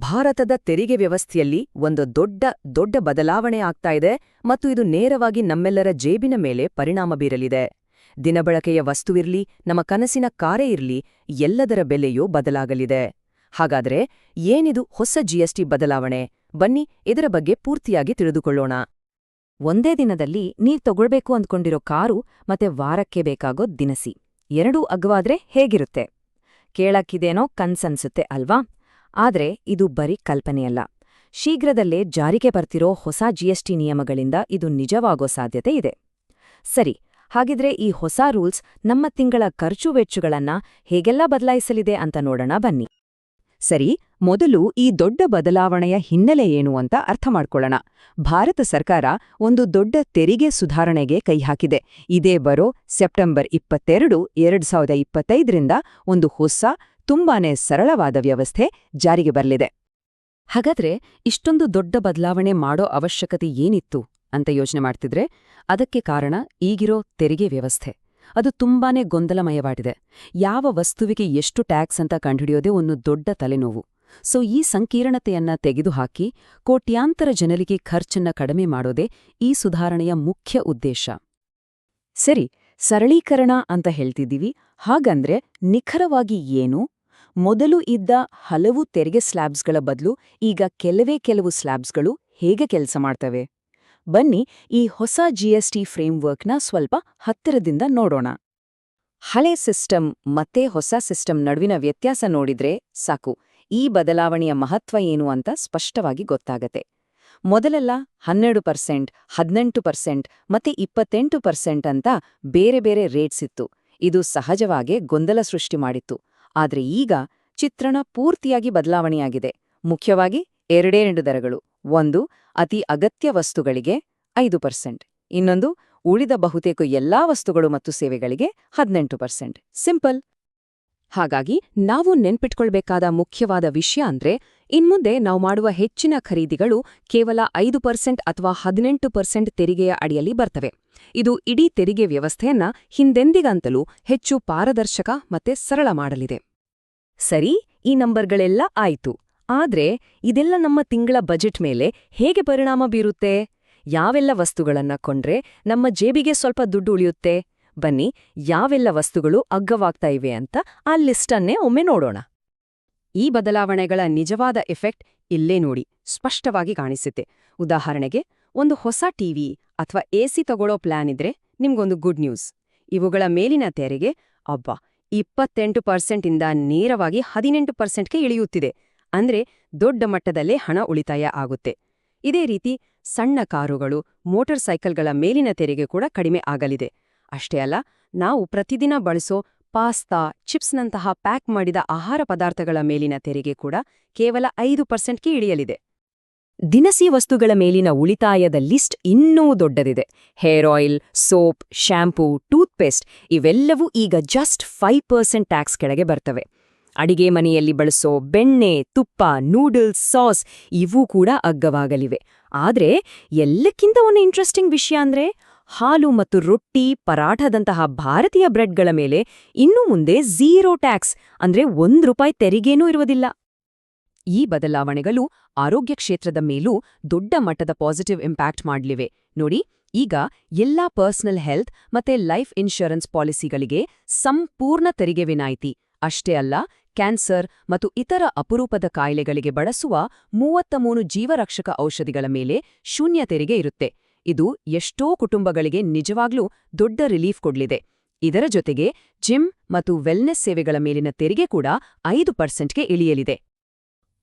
ಭಾರತದ ತೆರಿಗೆ ವ್ಯವಸ್ಥೆಯಲ್ಲಿ ಒಂದು ದೊಡ್ಡ ದೊಡ್ಡ ಬದಲಾವಣೆ ಆಗ್ತಾ ಇದೆ ಮತ್ತು ಇದು ನೇರವಾಗಿ ನಮ್ಮೆಲ್ಲರ ಜೇಬಿನ ಮೇಲೆ ಪರಿಣಾಮ ಬೀರಲಿದೆ. ದಿನಬಳಕೆಯ ವಸ್ತುವಿರ್ಲಿ ನಮ್ಮ ಕನಸಿನ ಕಾರೇ ಇರ್ಲಿ, ಎಲ್ಲದರ ಬೆಲೆಯೂ ಬದಲಾಗಲಿದೆ. ಹಾಗಾದ್ರೆ ಏನಿದು ಹೊಸ ಜಿಎಸ್ಟಿ ಬದಲಾವಣೆ? ಬನ್ನಿ, ಇದರ ಬಗ್ಗೆ ಪೂರ್ತಿಯಾಗಿ ತಿಳಿದುಕೊಳ್ಳೋಣ. ಒಂದೇ ದಿನದಲ್ಲಿ ನೀವ್ ತಗೊಳ್ಬೇಕು ಅಂದ್ಕೊಂಡಿರೋ ಕಾರು ಮತ್ತೆ ವಾರಕ್ಕೆ ಬೇಕಾಗೋ ದಿನಸಿ. ಎರಡೂ ಅಗ್ವಾದ್ರೆ ಹೇಗಿರುತ್ತೆ? ಕೇಳಕ್ಕಿದೇನೋ ಕನ್ಸನ್ಸುತ್ತೆ ಅಲ್ವಾ? ಆದ್ರೆ ಇದು ಬರೀ ಕಲ್ಪನೆಯಲ್ಲ. ಶೀಘ್ರದಲ್ಲೇ ಜಾರಿಗೆ ಬರ್ತಿರೋ ಹೊಸ ಜಿಎಸ್ಟಿ ನಿಯಮಗಳಿಂದ ಇದು ನಿಜವಾಗೋ ಸಾಧ್ಯತೆ ಇದೆ. ಸರಿ, ಹಾಗಿದ್ರೆ ಈ ಹೊಸ ರೂಲ್ಸ್ ನಮ್ಮ ತಿಂಗಳ ಖರ್ಚು ವೆಚ್ಚಗಳನ್ನ ಹೇಗೆಲ್ಲ ಬದಲಾಯಿಸಲಿದೆ ಅಂತ ನೋಡೋಣ ಬನ್ನಿ. ಸರಿ, ಮೊದಲು ಈ ದೊಡ್ಡ ಬದಲಾವಣೆಯ ಹಿನ್ನೆಲೆ ಏನು ಅಂತ ಅರ್ಥ ಮಾಡ್ಕೊಳ್ಳೋಣ. ಭಾರತ ಸರ್ಕಾರ ಒಂದು ದೊಡ್ಡ ತೆರಿಗೆ ಸುಧಾರಣೆಗೆ ಕೈ ಹಾಕಿದೆ. ಇದೇ ಬರೋ ಸೆಪ್ಟೆಂಬರ್ ಇಪ್ಪತ್ತೆರಡು, ಎರಡು ಸಾವಿರದ ಒಂದು ಹೊಸ ತುಂಬಾನೇ ಸರಳವಾದ ವ್ಯವಸ್ಥೆ ಜಾರಿಗೆ ಬರಲಿದೆ. ಹಾಗಾದ್ರೆ ಇಷ್ಟೊಂದು ದೊಡ್ಡ ಬದಲಾವಣೆ ಮಾಡೋ ಅವಶ್ಯಕತೆ ಏನಿತ್ತು ಅಂತ ಯೋಚನೆ ಮಾಡ್ತಿದ್ರೆ ಅದಕ್ಕೆ ಕಾರಣ ಈಗಿರೋ ತೆರಿಗೆ ವ್ಯವಸ್ಥೆ. ಅದು ತುಂಬಾನೇ ಗೊಂದಲಮಯವಾಗಿದೆ. ಯಾವ ವಸ್ತುವಿಗೆ ಎಷ್ಟು ಟ್ಯಾಕ್ಸ್ ಅಂತ ಕಂಡುಹಿಡಿಯೋದೇ ಒಂದು ದೊಡ್ಡ ತಲೆನೋವು. ಸೊ ಈ ಸಂಕೀರ್ಣತೆಯನ್ನ ತೆಗೆದುಹಾಕಿ ಕೋಟ್ಯಾಂತರ ಜನರಿಗೆ ಖರ್ಚನ್ನ ಕಡಿಮೆ ಮಾಡೋದೇ ಈ ಸುಧಾರಣೆಯ ಮುಖ್ಯ ಉದ್ದೇಶ. ಸರಿ, ಸರಳೀಕರಣ ಅಂತ ಹೇಳ್ತಿದ್ದೀವಿ. ಹಾಗಂದ್ರೆ ನಿಖರವಾಗಿ ಏನು? ಮೊದಲು ಇದ್ದ ಹಲವು ತೆರಿಗೆ ಸ್ಲ್ಯಾಬ್ಸ್ಗಳ ಬದಲು ಈಗ ಕೆಲವೇ ಕೆಲವು ಸ್ಲ್ಯಾಬ್ಸ್ಗಳು ಹೇಗೆ ಕೆಲಸ ಮಾಡ್ತವೆ? ಬನ್ನಿ ಈ ಹೊಸ ಜಿಎಸ್ಟಿ ಫ್ರೇಮ್ವರ್ಕ್ನ ಸ್ವಲ್ಪ ಹತ್ತಿರದಿಂದ ನೋಡೋಣ. ಹಳೆ ಸಿಸ್ಟಮ್ ಮತ್ತೆ ಹೊಸ ಸಿಸ್ಟಮ್ ನಡುವಿನ ವ್ಯತ್ಯಾಸ ನೋಡಿದ್ರೆ ಸಾಕು. ಈ ಬದಲಾವಣೆಯ ಮಹತ್ವ ಏನು ಅಂತ ಸ್ಪಷ್ಟವಾಗಿ ಗೊತ್ತಾಗತ್ತೆ. ಮೊದಲೆಲ್ಲ ಹನ್ನೆರಡು ಪರ್ಸೆಂಟ್, ಹದಿನೆಂಟು ಪರ್ಸೆಂಟ್ ಮತ್ತೆ ಇಪ್ಪತ್ತೆಂಟು ಪರ್ಸೆಂಟ್ ಅಂತ ಬೇರೆ ಬೇರೆ ರೇಟ್ಸ್ ಇತ್ತು. ಇದು ಸಹಜವಾಗೇ ಗೊಂದಲ ಸೃಷ್ಟಿ ಮಾಡಿತ್ತು. ಆದ್ರೆ ಈಗ ಚಿತ್ರಣ ಪೂರ್ತಿಯಾಗಿ ಬದಲಾವಣೆಯಾಗಿದೆ. ಮುಖ್ಯವಾಗಿ ಎರಡೆರಡು ದರಗಳು. ಒಂದು, ಅತಿ ಅಗತ್ಯ ವಸ್ತುಗಳಿಗೆ ಐದು ಪರ್ಸೆಂಟ್. ಇನ್ನೊಂದು, ಉಳಿದ ಬಹುತೇಕ ಎಲ್ಲಾ ವಸ್ತುಗಳು ಮತ್ತು ಸೇವೆಗಳಿಗೆ ಹದಿನೆಂಟು ಪರ್ಸೆಂಟ್. ಸಿಂಪಲ್. ಹಾಗಾಗಿ ನಾವು ನೆನ್ಪಿಟ್ಕೊಳ್ಬೇಕಾದ ಮುಖ್ಯವಾದ ವಿಷಯ ಅಂದ್ರೆ, ಇನ್ಮುಂದೆ ನಾವು ಮಾಡುವ ಹೆಚ್ಚಿನ ಖರೀದಿಗಳು ಕೇವಲ ಐದು ಪರ್ಸೆಂಟ್ ಅಥವಾ ಹದಿನೆಂಟು ಪರ್ಸೆಂಟ್ ತೆರಿಗೆಯ ಅಡಿಯಲ್ಲಿ ಬರ್ತವೆ. ಇದು ಇಡೀ ತೆರಿಗೆ ವ್ಯವಸ್ಥೆಯನ್ನ ಹಿಂದೆಂದಿಗಂತಲೂ ಹೆಚ್ಚು ಪಾರದರ್ಶಕ ಮತ್ತೆ ಸರಳ ಮಾಡಲಿದೆ. ಸರಿ, ಈ ನಂಬರ್ಗಳೆಲ್ಲ ಆಯ್ತು. ಆದ್ರೆ, ಇದೆಲ್ಲ ನಮ್ಮ ತಿಂಗಳ ಬಜೆಟ್ ಮೇಲೆ ಹೇಗೆ ಪರಿಣಾಮ ಬೀರುತ್ತೆ? ಯಾವೆಲ್ಲ ವಸ್ತುಗಳನ್ನ ಕೊಂಡ್ರೆ ನಮ್ಮ ಜೇಬಿಗೆ ಸ್ವಲ್ಪ ದುಡ್ಡು ಉಳಿಯುತ್ತೆ? ಬನ್ನಿ, ಯಾವೆಲ್ಲ ವಸ್ತುಗಳು ಅಗ್ಗವಾಗ್ತಾ ಇವೆ ಅಂತ ಆ ಲಿಸ್ಟನ್ನೇ ಒಮ್ಮೆ ನೋಡೋಣ. ಈ ಬದಲಾವಣೆಗಳ ನಿಜವಾದ ಎಫೆಕ್ಟ್ ಇಲ್ಲೇ ನೋಡಿ ಸ್ಪಷ್ಟವಾಗಿ ಕಾಣಿಸುತ್ತೆ. ಉದಾಹರಣೆಗೆ, ಒಂದು ಹೊಸ ಟಿವಿ ಅಥವಾ ಎಸಿ ತಗೊಳ್ಳೋ ಪ್ಲಾನ್ ಇದ್ರೆ ನಿಮ್ಗೊಂದು ಗುಡ್ ನ್ಯೂಸ್. ಇವುಗಳ ಮೇಲಿನ ತೆರಿಗೆ, ಅಬ್ಬಾ ಇಪ್ಪತ್ತೆಂಟು ಪರ್ಸೆಂಟಿಂದ ನೇರವಾಗಿ ಹದಿನೆಂಟು ಪರ್ಸೆಂಟ್ಗೆ ಇಳಿಯುತ್ತಿದೆ. ಅಂದ್ರೆ ದೊಡ್ಡ ಮಟ್ಟದಲ್ಲೇ ಹಣ ಉಳಿತಾಯ ಆಗುತ್ತೆ. ಇದೇ ರೀತಿ ಸಣ್ಣ ಕಾರುಗಳು, ಮೋಟಾರ್ ಸೈಕಲ್ಗಳ ಮೇಲಿನ ತೆರಿಗೆ ಕೂಡ ಕಡಿಮೆ ಆಗಲಿದೆ. ಅಷ್ಟೇ ಅಲ್ಲ, ನಾವು ಪ್ರತಿದಿನ ಬಳಸೋ ಪಾಸ್ತಾ, ಚಿಪ್ಸ್ನಂತಹ ಪ್ಯಾಕ್ ಮಾಡಿದ ಆಹಾರ ಪದಾರ್ಥಗಳ ಮೇಲಿನ ತೆರಿಗೆ ಕೂಡ ಕೇವಲ ಐದು ಪರ್ಸೆಂಟ್ಗೆ ಇಳಿಯಲಿದೆ. ದಿನಸಿ ವಸ್ತುಗಳ ಮೇಲಿನ ಉಳಿತಾಯದ ಲಿಸ್ಟ್ ಇನ್ನೂ ದೊಡ್ಡದಿದೆ. Hair oil, soap, shampoo, toothpaste ಇವೆಲ್ಲವೂ ಈಗ ಜಸ್ಟ್ ಫೈವ್ ಪರ್ಸೆಂಟ್ ಟ್ಯಾಕ್ಸ್ ಕೆಳಗೆ ಬರ್ತವೆ. ಅಡಿಗೆ ಮನೆಯಲ್ಲಿ ಬಳಸೋ ಬೆಣ್ಣೆ, ತುಪ್ಪ, ನೂಡಲ್ಸ್, ಸಾಸ್ ಇವೂ ಕೂಡ ಅಗ್ಗವಾಗಲಿವೆ. ಆದ್ರೆ ಎಲ್ಲಕ್ಕಿಂತ ಒಂದು ಇಂಟ್ರೆಸ್ಟಿಂಗ್ ವಿಷಯ ಅಂದ್ರೆ ಹಾಲು ಮತ್ತು ರೊಟ್ಟಿ, ಪರಾಠದಂತಹ ಭಾರತೀಯ ಬ್ರೆಡ್ಗಳ ಮೇಲೆ ಇನ್ನು ಮುಂದೆ ಝೀರೋ ಟ್ಯಾಕ್ಸ್ ಅಂದ್ರೆ ಒಂದು ರೂಪಾಯಿ ತೆರಿಗೇನೂ ಇರುವುದಿಲ್ಲ. ಈ ಬದಲಾವಣೆಗಳು ಆರೋಗ್ಯ ಕ್ಷೇತ್ರದ ಮೇಲೂ ದೊಡ್ಡ ಮಟ್ಟದ ಪಾಸಿಟಿವ್ ಇಂಪ್ಯಾಕ್ಟ್ ಮಾಡ್ಲಿವೆ. ನೋಡಿ, ಈಗ ಎಲ್ಲಾ ಪರ್ಸನಲ್ ಹೆಲ್ತ್ ಮತ್ತೆ ಲೈಫ್ ಇನ್ಶೂರೆನ್ಸ್ ಪಾಲಿಸಿಗಳಿಗೆ ಸಂಪೂರ್ಣ ತೆರಿಗೆ ವಿನಾಯಿತಿ. ಅಷ್ಟೇ ಅಲ್ಲ ಕ್ಯಾನ್ಸರ್ ಮತ್ತು ಇತರ ಅಪರೂಪದ ಕಾಯಿಲೆಗಳಿಗೆ ಬಳಸುವ ಮೂವತ್ತ ಮೂರು ಜೀವರಕ್ಷಕ ಔಷಧಿಗಳ ಮೇಲೆ ಶೂನ್ಯ ತೆರಿಗೆ ಇರುತ್ತೆ. ಇದು ಎಷ್ಟೋ ಕುಟುಂಬಗಳಿಗೆ ನಿಜವಾಗ್ಲೂ ದೊಡ್ಡ ರಿಲೀಫ್ ಕೊಡ್ಲಿದೆ. ಇದರ ಜೊತೆಗೆ ಜಿಮ್ ಮತ್ತು ವೆಲ್ನೆಸ್ ಸೇವೆಗಳ ಮೇಲಿನ ತೆರಿಗೆ ಕೂಡ ಐದು ಪರ್ಸೆಂಟ್ಗೆ ಇಳಿಯಲಿದೆ.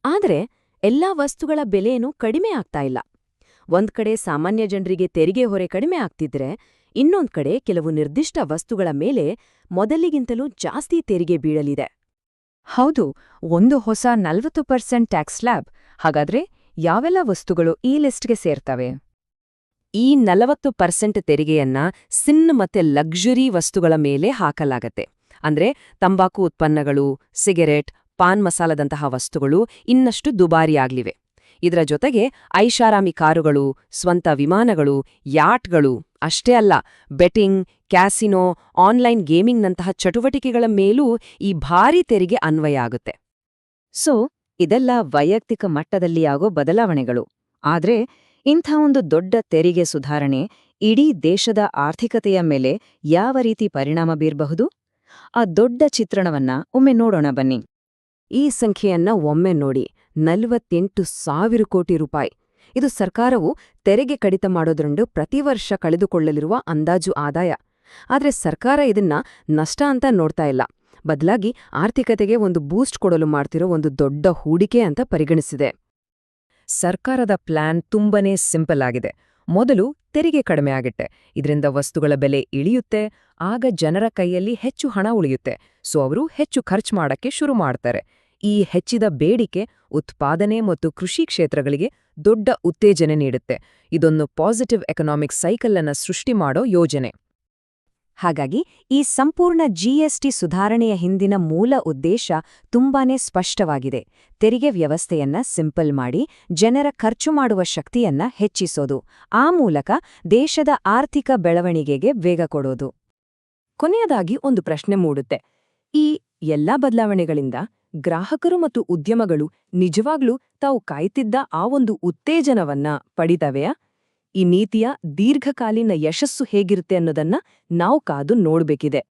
ಆದರೆ ಎಲ್ಲಾ ವಸ್ತುಗಳ ಬೆಲೆಯೂ ಕಡಿಮೆ ಆಗ್ತಾ ಇಲ್ಲ. ಒಂದ್ ಕಡೆ ಸಾಮಾನ್ಯ ಜನರಿಗೆ ತೆರಿಗೆ ಹೊರೆ ಕಡಿಮೆ ಆಗ್ತಿದ್ರೆ ಇನ್ನೊಂದ್ ಕಡೆ ಕೆಲವು ನಿರ್ದಿಷ್ಟ ವಸ್ತುಗಳ ಮೇಲೆ ಮೊದಲಿಗಿಂತಲೂ ಜಾಸ್ತಿ ತೆರಿಗೆ ಬೀಳಲಿದೆ. ಹೌದು ಒಂದು ಹೊಸ ನಲವತ್ತು ಪರ್ಸೆಂಟ್ ಟ್ಯಾಕ್ಸ್ ಲ್ಯಾಬ್ ಹಾಗಾದ್ರೆ ಯಾವೆಲ್ಲ ವಸ್ತುಗಳು ಈ ಲಿಸ್ಟ್ಗೆ ಸೇರ್ತವೆ? ಈ ನಲವತ್ತು ಪರ್ಸೆಂಟ್ ತೆರಿಗೆಯನ್ನ ಸಿನ್ ಮತ್ತೆ ಲಕ್ಸುರಿ ವಸ್ತುಗಳ ಮೇಲೆ ಹಾಕಲಾಗತ್ತೆ. ಅಂದ್ರೆ ತಂಬಾಕು ಉತ್ಪನ್ನಗಳು ಸಿಗರೆಟ್ ಪಾನ್ ಮಸಾಲದಂತಹ ವಸ್ತುಗಳು ಇನ್ನಷ್ಟು ದುಬಾರಿಯಾಗ್ಲಿವೆ. ಇದರ ಜೊತೆಗೆ ಐಷಾರಾಮಿ ಕಾರುಗಳು, ಸ್ವಂತ ವಿಮಾನಗಳು, ಯಾಟ್ಗಳು, ಅಷ್ಟೇ ಅಲ್ಲ, ಬೆಟ್ಟಿಂಗ್, ಕ್ಯಾಸಿನೋ, ಆನ್ಲೈನ್ ಗೇಮಿಂಗ್ನಂತಹ ಚಟುವಟಿಕೆಗಳ ಮೇಲೂ ಈ ಭಾರೀ ತೆರಿಗೆ ಅನ್ವಯ ಆಗುತ್ತೆ. ಸೊ, ಇದೆಲ್ಲ ವೈಯಕ್ತಿಕ ಮಟ್ಟದಲ್ಲಿ ಆಗೋ ಬದಲಾವಣೆಗಳು. ಆದ್ರೆ, ಇಂಥ ಒಂದು ದೊಡ್ಡ ತೆರಿಗೆ ಸುಧಾರಣೆ ಇಡೀ ದೇಶದ ಆರ್ಥಿಕತೆಯ ಮೇಲೆ ಯಾವ ರೀತಿ ಪರಿಣಾಮ ಬೀರಬಹುದು? ಆ ದೊಡ್ಡ ಚಿತ್ರಣವನ್ನ ಒಮ್ಮೆ ನೋಡೋಣ ಬನ್ನಿ. ಈ ಸಂಖ್ಯೆಯನ್ನ ಒಮ್ಮೆ ನೋಡಿ. ನಲವತ್ತೆಂಟು ಸಾವಿರ ಕೋಟಿ ರೂಪಾಯಿ. ಇದು ಸರ್ಕಾರವು ತೆರಿಗೆ ಕಡಿತ ಮಾಡೋದ್ರಂಡು ಪ್ರತಿ ವರ್ಷ ಕಳೆದುಕೊಳ್ಳಲಿರುವ ಅಂದಾಜು ಆದಾಯ. ಆದರೆ ಸರ್ಕಾರ ಇದನ್ನ ನಷ್ಟ ಅಂತ ನೋಡ್ತಾ ಇಲ್ಲ. ಬದಲಾಗಿ ಆರ್ಥಿಕತೆಗೆ ಒಂದು ಬೂಸ್ಟ್ ಕೊಡಲು ಮಾಡ್ತಿರೋ ಒಂದು ದೊಡ್ಡ ಹೂಡಿಕೆ ಅಂತ ಪರಿಗಣಿಸಿದೆ. ಸರ್ಕಾರದ ಪ್ಲಾನ್ ತುಂಬನೇ ಸಿಂಪಲ್ ಆಗಿದೆ. ಮೊದಲು ತೆರಿಗೆ ಕಡಿಮೆ ಆಗುತ್ತೆ. ಇದರಿಂದ ವಸ್ತುಗಳ ಬೆಲೆ ಇಳಿಯುತ್ತೆ. ಆಗ ಜನರ ಕೈಯಲ್ಲಿ ಹೆಚ್ಚು ಹಣ ಉಳಿಯುತ್ತೆ. ಸೊ, ಅವರು ಹೆಚ್ಚು ಖರ್ಚು ಮಾಡಕ್ಕೆ ಶುರು ಮಾಡ್ತಾರೆ. ಈ ಹೆಚ್ಚಿದ ಬೇಡಿಕೆ ಉತ್ಪಾದನೆ ಮತ್ತು ಕೃಷಿ ಕ್ಷೇತ್ರಗಳಿಗೆ ದೊಡ್ಡ ಉತ್ತೇಜನೆ ನೀಡುತ್ತೆ. ಇದೊಂದು ಪಾಸಿಟಿವ್ ಎಕನಾಮಿಕ್ ಸೈಕಲ್ ಅನ್ನ ಸೃಷ್ಟಿ ಮಾಡೋ ಯೋಜನೆ. ಹಾಗಾಗಿ ಈ ಸಂಪೂರ್ಣ ಜಿಎಸ್ಟಿ ಸುಧಾರಣೆಯ ಹಿಂದಿನ ಮೂಲ ಉದ್ದೇಶ ತುಂಬಾನೇ ಸ್ಪಷ್ಟವಾಗಿದೆ. ತೆರಿಗೆ ವ್ಯವಸ್ಥೆಯನ್ನ ಸಿಂಪಲ್ ಮಾಡಿ, ಜನರ ಖರ್ಚು ಮಾಡುವ ಶಕ್ತಿಯನ್ನ ಹೆಚ್ಚಿಸೋದು. ಆ ಮೂಲಕ ದೇಶದ ಆರ್ಥಿಕ ಬೆಳವಣಿಗೆಗೆ ವೇಗ ಕೊಡೋದು. ಕೊನೆಯದಾಗಿ ಒಂದು ಪ್ರಶ್ನೆ ಮೂಡುತ್ತೆ. ಈ ಎಲ್ಲಾ ಬದಲಾವಣೆಗಳಿಂದ ಗ್ರಾಹಕರು ಮತ್ತು ಉದ್ಯಮಗಳು ನಿಜವಾಗ್ಲೂ ತಾವು ಕಾಯ್ತಿದ್ದ ಆ ಒಂದು ಉತ್ತೇಜನವನ್ನ ಪಡಿತವೆಯಾ? ಈ ನೀತಿಯ ದೀರ್ಘಕಾಲೀನ ಯಶಸ್ಸು ಹೇಗಿರುತ್ತೆ ಅನ್ನೋದನ್ನ ನಾವು ಕಾದು ನೋಡ್ಬೇಕಿದೆ.